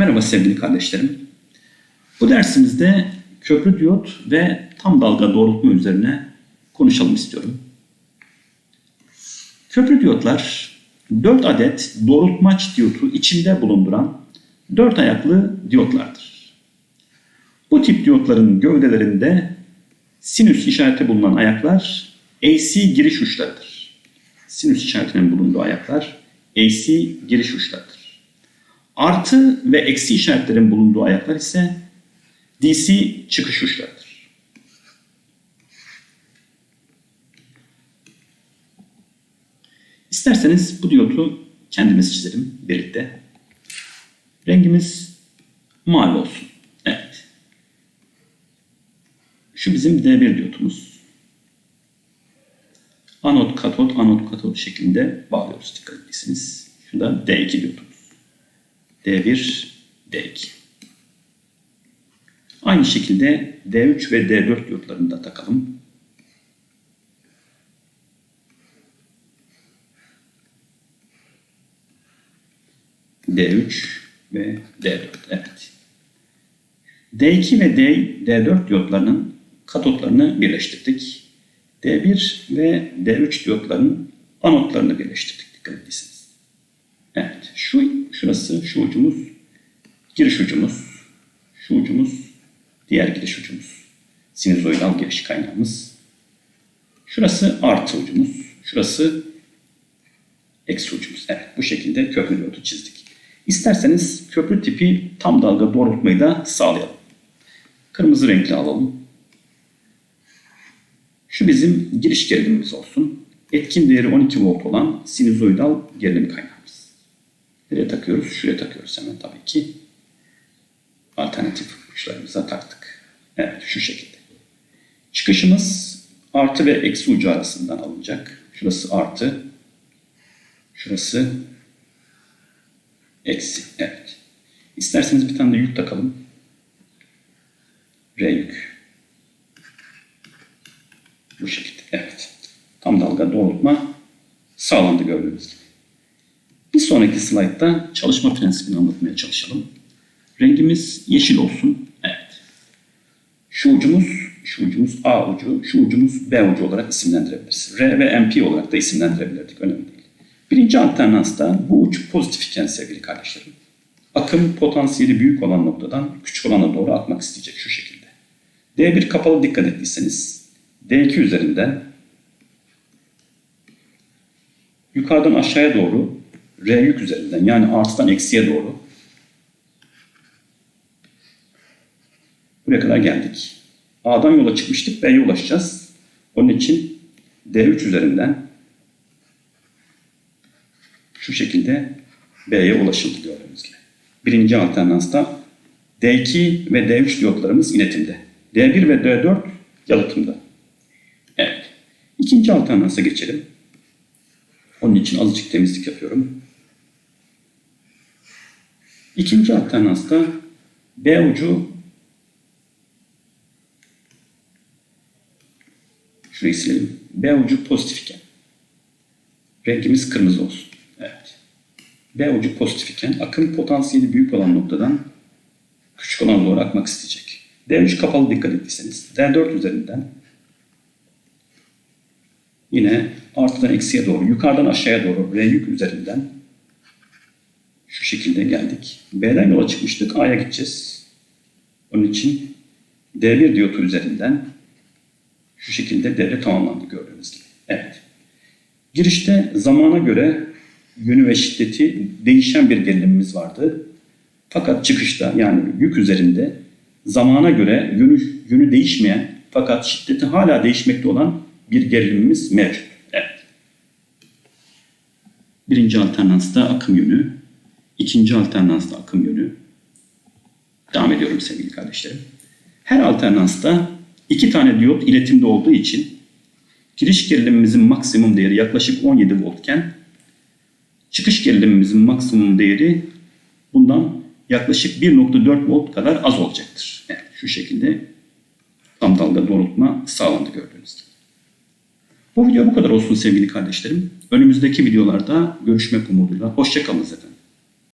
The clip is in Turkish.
Merhaba sevgili kardeşlerim. Bu dersimizde köprü diyot ve tam dalga doğrultma üzerine konuşalım istiyorum. Köprü diyotlar 4 adet doğrultmaç diyotu içinde bulunduran 4 ayaklı diyotlardır. Bu tip diyotların gövdelerinde sinüs işareti bulunan ayaklar AC giriş uçlarıdır. Sinüs işaretinin bulunduğu ayaklar AC giriş uçlarıdır. Artı ve eksi işaretlerin bulunduğu ayaklar ise DC çıkış uçlarıdır. İsterseniz bu diyotu kendimiz çizelim birlikte. Rengimiz mavi olsun. Evet. Şu bizim D1 diyotumuz. Anot, katot, anot, katot şeklinde bağlıyoruz dikkat ederseniz. Şu da D2 diyotumuz. D1, D2. Aynı şekilde D3 ve D4 diyotlarını da takalım. D3 ve D4. Evet. D2 ve D, D4 diyotlarının katotlarını birleştirdik. D1 ve D3 diyotlarının anotlarını birleştirdik. Dikkat ederseniz. Şu, şurası, şu ucumuz giriş ucumuz. Şu ucumuz diğer giriş ucumuz. Sinüzoidal giriş kaynağımız. Şurası artı ucumuz. Şurası eksi ucumuz. Evet bu şekilde köprü diyotu çizdik. İsterseniz köprü tipi tam dalga doğrultmayı da sağlayalım. Kırmızı renkli alalım. Şu bizim giriş gerilimimiz olsun. Etkin değeri 12 volt olan sinüzoidal gerilim kaynağımız. Nereye takıyoruz? Şuraya takıyoruz hemen tabii ki. Alternatif uçlarımıza taktık. Evet şu şekilde. Çıkışımız artı ve eksi ucu arasından alınacak. Şurası artı. Şurası eksi. Evet. İsterseniz bir tane de yük takalım. R yük. Bu şekilde. Evet. Tam dalga doğrultma sağlandı gördüğünüz gibi. Bir sonraki slaytta çalışma prensibini anlatmaya çalışalım. Rengimiz yeşil olsun. Evet. Şu ucumuz, şu ucumuz A ucu, şu ucumuz B ucu olarak isimlendirebiliriz. R ve MP olarak da isimlendirebilirdik. Önemli değil. Birinci alternansta bu uç pozitif iken sevgili kardeşlerim. Akım potansiyeli büyük olan noktadan küçük olana doğru akmak isteyecek şu şekilde. D1 kapalı dikkat ettiyseniz D2 üzerinden yukarıdan aşağıya doğru R yük üzerinden yani artıdan eksiye doğru buraya kadar geldik. A'dan yola çıkmıştık B'ye ulaşacağız. Onun için D3 üzerinden şu şekilde B'ye ulaşıldı gibi. Birinci alternansta D2 ve D3 diyotlarımız iletimde. D1 ve D4 yalıtımda. Evet. İkinci alternansa geçelim. Onun için azıcık temizlik yapıyorum. İkinci alternansta B ucu şurayı silelim. B ucu pozitif iken rengimiz kırmızı olsun. Evet. B ucu pozitif iken akım potansiyeli büyük olan noktadan küçük olan doğru akmak isteyecek. D3 kapalı dikkat ettiyseniz D4 üzerinden yine artıdan eksiye doğru, yukarıdan aşağıya doğru R yük üzerinden şu şekilde geldik. B'den yola çıkmıştık. A'ya gideceğiz. Onun için D1 diyotu üzerinden şu şekilde devre tamamlandı gördüğünüz gibi. Evet. Girişte zamana göre yönü ve şiddeti değişen bir gerilimimiz vardı. Fakat çıkışta yani yük üzerinde zamana göre yönü, yönü değişmeyen fakat şiddeti hala değişmekte olan bir gerilimimiz mevcut. Birinci alternansta akım yönü, ikinci alternansta akım yönü. Devam ediyorum sevgili kardeşlerim. Her alternansta iki tane diyot iletimde olduğu için giriş gerilimimizin maksimum değeri yaklaşık 17 voltken çıkış gerilimimizin maksimum değeri bundan yaklaşık 1.4 volt kadar az olacaktır. Evet, şu şekilde tam dalga doğrultma sağlandı gördüğünüz gibi. Bu video bu kadar olsun sevgili kardeşlerim. Önümüzdeki videolarda görüşmek umuduyla. Hoşçakalınız efendim.